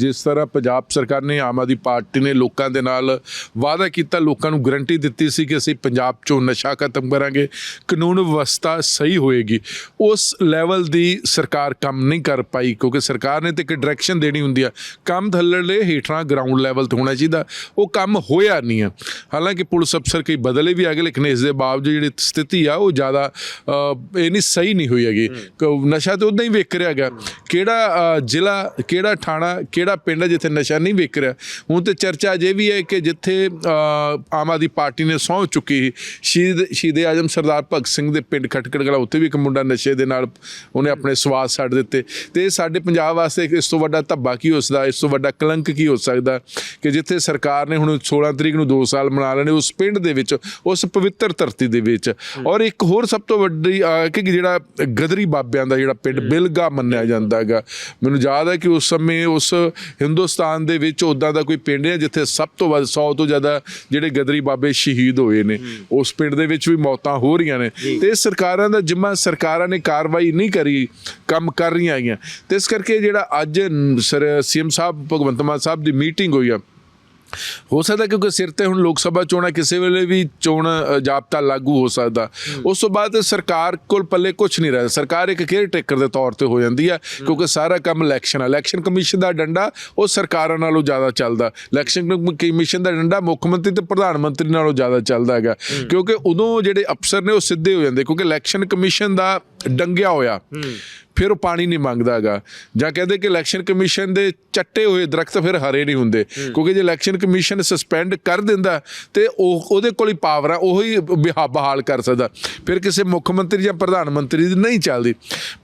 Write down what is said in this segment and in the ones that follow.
ਜਿਸ ਤਰ੍ਹਾਂ ਪੰਜਾਬ ਸਰਕਾਰ ਨੇ ਆਮ ਆਦਮੀ ਪਾਰਟੀ ਨੇ ਲੋਕਾਂ ਦੇ ਨਾਲ ਵਾਅਦਾ ਕੀਤਾ ਲੋਕਾਂ ਨੂੰ ਗਰੰਟੀ ਦਿੱਤੀ ਸੀ ਕਿ ਅਸੀਂ ਪੰਜਾਬ ਚੋਂ ਨਸ਼ਾ ਖਤਮ ਕਰਾਂਗੇ ਕਾਨੂੰਨ ਵਿਵਸਥਾ ਸਹੀ ਹੋਏਗੀ। ਉਸ ਲੈਵਲ ਦੀ ਸਰਕਾਰ ਕੰਮ ਨਹੀਂ ਕਰ ਪਾਈ ਕਿਉਂਕਿ ਸਰਕਾਰ ਨੇ ਤੇ ਇੱਕ ਡਾਇਰੈਕਸ਼ਨ ਦੇਣੀ ਹੁੰਦੀ ਆ। ਕੰਮ ਥੱਲੜੇ ਹੇਠਾਂ ਗਰਾਊਂਡ ਲੈਵਲ ਤੇ ਹੋਣਾ ਚਾਹੀਦਾ ਉਹ ਕੰਮ ਹੋਇਆ ਨਹੀਂ ਆ। ਹਾਲਾਂਕਿ ਪੁਲਿਸ ਅਫਸਰ ਕਈ ਬਦਲੇ ਵੀ ਆ ਗਏ ਲੇਕਿਨ ਇਸ ਦੇ ਬਾਵਜੂਦ ਜਿਹੜੀ ਸਥਿਤੀ ਆ ਉਹ ਜ਼ਿਆਦਾ ਇਹ ਨਹੀਂ ਸਹੀ ਨਹੀਂ ਹੋਈ ਹੈਗੀ। ਕ- ਨਸ਼ਾ ਤੇ ਉਦਾਂ ਹੀ ਵਿਕ ਰਿਹਾ ਹੈਗਾ। ਕਿਹੜਾ ਜ਼ਿਲ੍ਹਾ ਕਿਹੜਾ ਥਾਣਾ ਕਿਹੜਾ ਪਿੰਡ ਹੈ ਜਿੱਥੇ ਨਸ਼ਾ ਨਹੀਂ ਵਿਕ ਰਿਹਾ। ਹੁਣ ਤੇ ਚਰਚਾ ਅਜੇ ਵੀ ਹੈ ਕਿ ਜਿੱਥੇ ਆਮ ਆਦਮੀ ਪਾਰਟੀ ਨੇ ਸਹੁੰ ਚੁੱਕੀ ਸੀ, ਸ਼ਹੀਦ ਸ਼ਹੀਦ ਆਜਮ ਸਰਦਾਰ ਭਗਤ ਸਿੰਘ ਦੇ ਪਿੰਡ ਖਟਕੜ ਕਲਾ ਉੱਥੇ ਵੀ ਇੱਕ ਮੁੰਡਾ ਨਸ਼ੇ ਦੇ ਨਾਲ ਉਹਨੇ ਆਪਣੇ ਸਵਾਸ ਛੱਡ ਦਿੱਤੇ। ਤੇ ਸਾਡੇ ਪੰਜਾਬ ਵਾਸਤੇ ਇਸ ਤੋਂ ਵੱਡਾ ਧੱਬਾ ਕੀ ਹੋ ਸਕਦਾ ਇਸ ਤੋਂ ਵੱਡਾ ਕਲੰਕ ਕੀ ਹੋ ਸਕਦਾ ਕਿ ਜਿੱਥੇ ਸਰਕਾਰ ਨੇ ਹੁਣ 16 ਤਰੀਕ ਨੂੰ 2 ਸਾਲ ਮਨਾ ਲੈਣੇ ਉਸ ਪਿੰਡ ਦੇ ਵਿੱਚ ਉਸ ਪਵਿੱਤਰ ਧਰਤੀ ਦੇ ਵਿੱਚ। ਔਰ ਇੱਕ ਹੋਰ ਸਭ ਤੋਂ ਵੱਡੀ ਅ, ਕਿ ਜਿਹੜਾ ਗਦਰੀ ਬਾਬਿਆਂ ਦਾ ਜਿਹੜਾ ਪਿੰਡ ਬਿਲਗਾ ਮੰਨਿਆ ਜਾਂਦਾ ਹੈਗਾ। ਮੈਨੂੰ ਯਾਦ ਹੈ ਕਿ ਉਸ ਸਮੇਂ ਉਸ ਹਿੰਦੁਸਤਾਨ ਦੇ ਵਿੱਚ ਉਦਾਂ ਦਾ ਕੋਈ ਪਿੰਡ ਹੈ ਜਿੱਥੇ ਸਭ ਤੋਂ ਵੱਧ 100 ਤੋਂ ਜ਼ਿਆਦਾ ਜਿਹੜੇ ਗਦਰੀ ਬਾਬੇ ਸ਼ਹੀਦ ਹੋਏ ਨੇ। ਉਸ ਪਿੰਡ ਦੇ ਵਿੱਚ ਵੀ ਮੌਤਾਂ ਹੋ ਰਹੀਆਂ ਨੇ। ਤੇ ਸਰਕਾਰਾਂ ਦਾ ਜਿੰਮਾ ਸਰਕਾਰਾਂ ਨੇ ਕਾਰਵਾਈ ਨਹੀਂ ਕਰੀ ਕੰਮ ਕਰ ਰਹੀਆਂ ਹੈਗੀਆਂ। ਤੇ ਇਸ ਕਰਕੇ ਜਿਹੜਾ ਅੱਜ ਸੀਐਮ ਸਾਹਿਬ ਭਗਵੰਤ ਮਾਨ ਸਾਹਿਬ ਦੀ ਮੀਟਿੰਗ ਹੋਈ ਆ ਹੋ ਸਕਦਾ ਕਿਉਂਕਿ ਸਿਰ ਤੇ ਹੁਣ ਲੋਕ ਸਭਾ ਚੋਣਾਂ ਕਿਸੇ ਵੇਲੇ ਵੀ ਚੋਣ ਅ, ਜਾਬਤਾ ਲਾਗੂ ਹੋ ਸਕਦਾ। ਉਸ ਤੋਂ ਬਾਅਦ ਸਰਕਾਰ ਕੋਲ ਪੱਲੇ ਕੁਝ ਨਹੀਂ ਰਹਿੰਦਾ। ਸਰਕਾਰ ਇੱਕ ਕੇਅਰ ਟੇਕਰ ਦੇ ਤੌਰ ਤੇ ਹੋ ਜਾਂਦੀ ਹੈ ਕਿਉਂਕਿ ਸਾਰਾ ਕੰਮ ਇਲੈਕਸ਼ਨ ਇਲੈਕਸ਼ਨ ਕਮਿਸ਼ਨ ਦਾ ਡੰਡਾ ਉਹ ਸਰਕਾਰਾਂ ਨਾਲੋਂ ਜ਼ਿਆਦਾ ਚੱਲਦਾ। ਇਲੈਕਸ਼ਨ ਕਮਿਸ਼ਨ ਦਾ ਡੰਡਾ ਮੁੱਖ ਮੰਤਰੀ ਤੇ ਪ੍ਰਧਾਨ ਮੰਤਰੀ ਨਾਲੋਂ ਜ਼ਿਆਦਾ ਚੱਲਦਾ ਹੈਗਾ। ਕਿਉਂਕਿ ਉਦੋਂ ਜਿਹੜੇ ਅਫਸਰ ਨੇ ਉਹ ਸਿੱਧੇ ਹੋ ਜਾਂਦੇ ਕਿਉਂਕਿ ਇਲੈਕਸ਼ਨ ਕਮਿਸ਼ਨ ਦਾ ਡੰਗਿਆ ਹੋਇਆ। ਫਿਰ ਉਹ ਪਾਣੀ ਨਹੀਂ ਮੰਗਦਾ ਹੈਗਾ। ਜਾਂ ਕਹਿੰਦੇ ਕਿ ਇਲੈਕਸ਼ਨ ਕਮਿਸ਼ਨ ਦੇ ਚੱਟੇ ਹੋਏ ਦਰਖਤ ਫਿਰ ਹਰੇ ਨਹੀਂ ਹੁੰਦੇ। ਕਿਉਂਕਿ ਜੇ ਇਲੈਕਸ਼ਨ ਕਮਿਸ਼ਨ ਸਸਪੈਂਡ ਕਰ ਦਿੰਦਾ ਤੇ ਉਹ ਉਹਦੇ ਕੋਲ ਹੀ ਪਾਵਰ ਆ ਉਹੀ ਬਿਹਾ- ਬਹਾਲ ਕਰ ਸਕਦਾ। ਫਿਰ ਕਿਸੇ ਮੁੱਖ ਮੰਤਰੀ ਜਾਂ ਪ੍ਰਧਾਨ ਮੰਤਰੀ ਦੀ ਨਹੀਂ ਚੱਲਦੀ।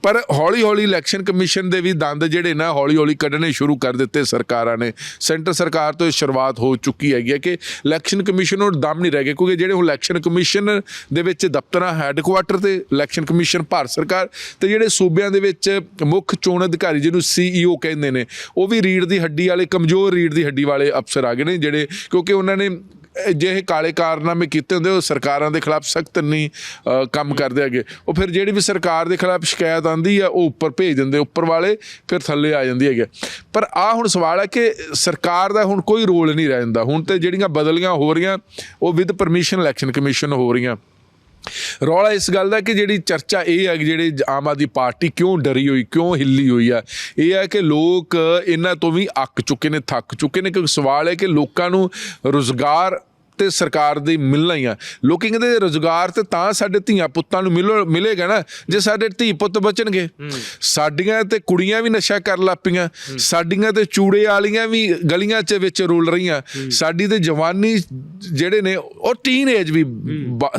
ਪਰ ਹੌਲੀ ਹੌਲੀ ਇਲੈਕਸ਼ਨ ਕਮਿਸ਼ਨ ਦੇ ਵੀ ਦੰਦ ਜਿਹੜੇ ਨਾ ਹੌਲੀ ਹੌਲੀ ਕੱਢਣੇ ਸ਼ੁਰੂ ਕਰ ਦਿੱਤੇ ਸਰਕਾਰਾਂ ਨੇ। ਸੈਂਟਰ ਸਰਕਾਰ ਤੋਂ ਇਹ ਸ਼ੁਰੂਆਤ ਹੋ ਚੁੱਕੀ ਹੈਗੀ ਹੈ ਕਿ ਇਲੈਕਸ਼ਨ ਕਮਿਸ਼ਨ ਨੂੰ ਦਮ ਨਹੀਂ ਰਹਿ ਗਿਆ ਕਿਉਂਕਿ ਜਿਹੜੇ ਹੁਣ ਇਲੈਕਸ਼ਨ ਕਮਿਸ਼ਨ ਦੇ ਵਿੱਚ ਦਫ਼ਤਰਾਂ ਹੈੱਡਕੁਆਟਰ ਤੇ ਇਲੈਕਸ਼ਨ ਕਮਿਸ਼ਨ ਭਾਰਤ ਸਰਕਾਰ ਤੇ ਜਿਹੜੇ ਸੂਬਿਆਂ ਦੇ ਵਿੱਚ ਮੁੱਖ ਚੋਣ ਅਧਿਕਾਰੀ ਜਿਹਨੂੰ ਸੀਈਓ ਕਹਿੰਦੇ ਨੇ, ਉਹ ਵੀ ਰੀੜ ਦੀ ਹੱਡੀ ਵਾਲੇ, ਕਮਜ਼ੋਰ ਰੀੜ ਦੀ ਹੱਡੀ ਵਾਲੇ ਅਫਸਰ ਆ ਗਏ ਨੇ, ਜਿਹੜੇ ਕਿਉਂਕਿ ਉਹਨਾਂ ਨੇ ਜਿਹੇ ਕਾਲੇ ਕਾਰਨਾਮੇ ਕੀਤੇ ਹੁੰਦੇ, ਉਹ ਸਰਕਾਰਾਂ ਦੇ ਖਿਲਾਫ ਸਖਤ ਨਹੀਂ ਕੰਮ ਕਰਦੇ ਹੈਗੇ। ਉਹ ਫਿਰ ਜਿਹੜੀ ਵੀ ਸਰਕਾਰ ਦੇ ਖਿਲਾਫ ਸ਼ਿਕਾਇਤ ਆਂਦੀ ਆ, ਉਹ ਉੱਪਰ ਭੇਜ ਦਿੰਦੇ, ਉੱਪਰ ਵਾਲੇ ਫਿਰ ਥੱਲੇ ਆ ਜਾਂਦੀ ਹੈਗੇ। ਪਰ ਆ ਹੁਣ ਸਵਾਲ ਹੈ ਕਿ ਸਰਕਾਰ ਦਾ ਹੁਣ ਕੋਈ ਰੋਲ ਨਹੀਂ ਰਹਿ ਜਾਂਦਾ ਹੁਣ ਤੇ ਜਿਹੜੀਆਂ ਬਦਲੀਆਂ ਹੋ ਰਹੀਆਂ, ਉਹ ਵਿਦ ਪਰਮਿਸ਼ਨ ਇਲੈਕਸ਼ਨ ਕਮਿਸ਼ਨ ਹੋ ਰਹੀਆਂ। ਰੌਲਾ ਇਸ ਗੱਲ ਦਾ ਕਿ ਜਿਹੜੀ ਚਰਚਾ ਇਹ ਹੈ ਕਿ ਜਿਹੜੇ ਆਮ ਆਦਮੀ ਪਾਰਟੀ ਕਿਉਂ ਡਰੀ ਹੋਈ, ਕਿਉਂ ਹਿੱਲੀ ਹੋਈ ਆ ਇਹ ਹੈ ਕਿ ਲੋਕ ਇਹਨਾਂ ਤੋਂ ਵੀ ਅੱਕ ਚੁੱਕੇ ਨੇ, ਥੱਕ ਚੁੱਕੇ ਨੇ, ਕਿਉਂਕਿ ਸਵਾਲ ਹੈ ਕਿ ਲੋਕਾਂ ਨੂੰ ਰੋਜ਼ਗਾਰ ਤੇ ਸਰਕਾਰ ਦੀ ਮਿਲਣਾ ਹੀ ਆ। ਲੋਕੀ ਕਹਿੰਦੇ ਰੋਜ਼ਗਾਰ ਤੇ ਤਾਂ ਸਾਡੇ ਧੀਆਂ ਪੁੱਤਾਂ ਨੂੰ ਮਿਲੋ ਮਿਲੇਗਾ ਨਾ ਜੇ ਸਾਡੇ ਧੀ ਪੁੱਤ ਬਚਣਗੇ। ਸਾਡੀਆਂ ਤੇ ਕੁੜੀਆਂ ਵੀ ਨਸ਼ਾ ਕਰ ਲੱਪੀਆਂ ਸਾਡੀਆਂ ਤੇ ਚੂੜੇ ਵਾਲੀਆਂ ਵੀ ਗਲੀਆਂ 'ਚ ਵਿੱਚ ਰੁਲ ਰਹੀਆਂ। ਸਾਡੀ ਤੇ ਜਵਾਨੀ ਜਿਹੜੇ ਨੇ ਉਹ ਟੀਨ ਏਜ ਵੀ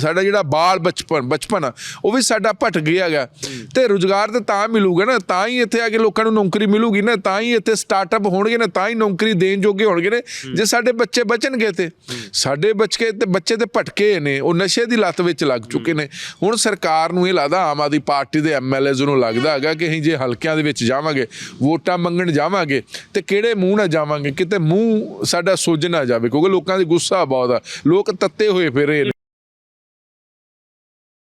ਸਾਡਾ ਜਿਹੜਾ ਬਾਲ ਬਚਪਨ ਬਚਪਨ ਉਹ ਵੀ ਸਾਡਾ ਭਟ ਗਿਆ ਹੈਗਾ। ਤੇ ਰੋਜ਼ਗਾਰ ਤੇ ਤਾਂ ਮਿਲੂਗਾ ਨਾ ਤਾਂ ਹੀ ਇੱਥੇ ਆ ਕੇ ਲੋਕਾਂ ਨੂੰ ਨੌਕਰੀ ਮਿਲੂਗੀ ਨਾ ਤਾਂ ਹੀ ਇੱਥੇ ਸਟਾਰਟਅਪ ਹੋਣਗੇ ਨਾ ਤਾਂ ਹੀ ਨੌਕਰੀ ਦੇਣ ਜੋਗੇ ਹੋਣਗੇ ਨੇ। ਜੇ ਸਾਡੇ ਬੱਚੇ ਬਚਣਗੇ ਤੇ। ਸਾਡੇ ਬੱਚੇ ਤੇ ਬੱਚੇ ਤੇ ਭਟਕੇ ਨੇ, ਉਹ ਨਸ਼ੇ ਦੀ ਲੱਤ ਵਿੱਚ ਲੱਗ ਚੁੱਕੇ ਨੇ। ਹੁਣ ਸਰਕਾਰ ਨੂੰ ਇਹ ਲੱਗਦਾ ਆਮ ਆਦਮੀ ਪਾਰਟੀ ਦੇ ਐਮਐਲਏਜ਼ ਨੂੰ ਲੱਗਦਾ ਹੈਗਾ ਕਿ ਅਸੀਂ ਜੇ ਹਲਕਿਆਂ ਦੇ ਵਿੱਚ ਜਾਵਾਂਗੇ, ਵੋਟਾਂ ਮੰਗਣ ਜਾਵਾਂਗੇ, ਤੇ ਕਿਹੜੇ ਮੂੰਹ ਨਾਲ ਜਾਵਾਂਗੇ? ਕਿਤੇ ਮੂੰਹ ਸਾਡਾ ਸੁੱਜ ਨਾ ਜਾਵੇ, ਕਿਉਂਕਿ ਲੋਕਾਂ ਦੀ ਗੁੱਸਾ ਬਹੁਤ ਆ। ਲੋਕ ਤੱਤੇ ਹੋਏ ਫਿਰੇ ਨੇ।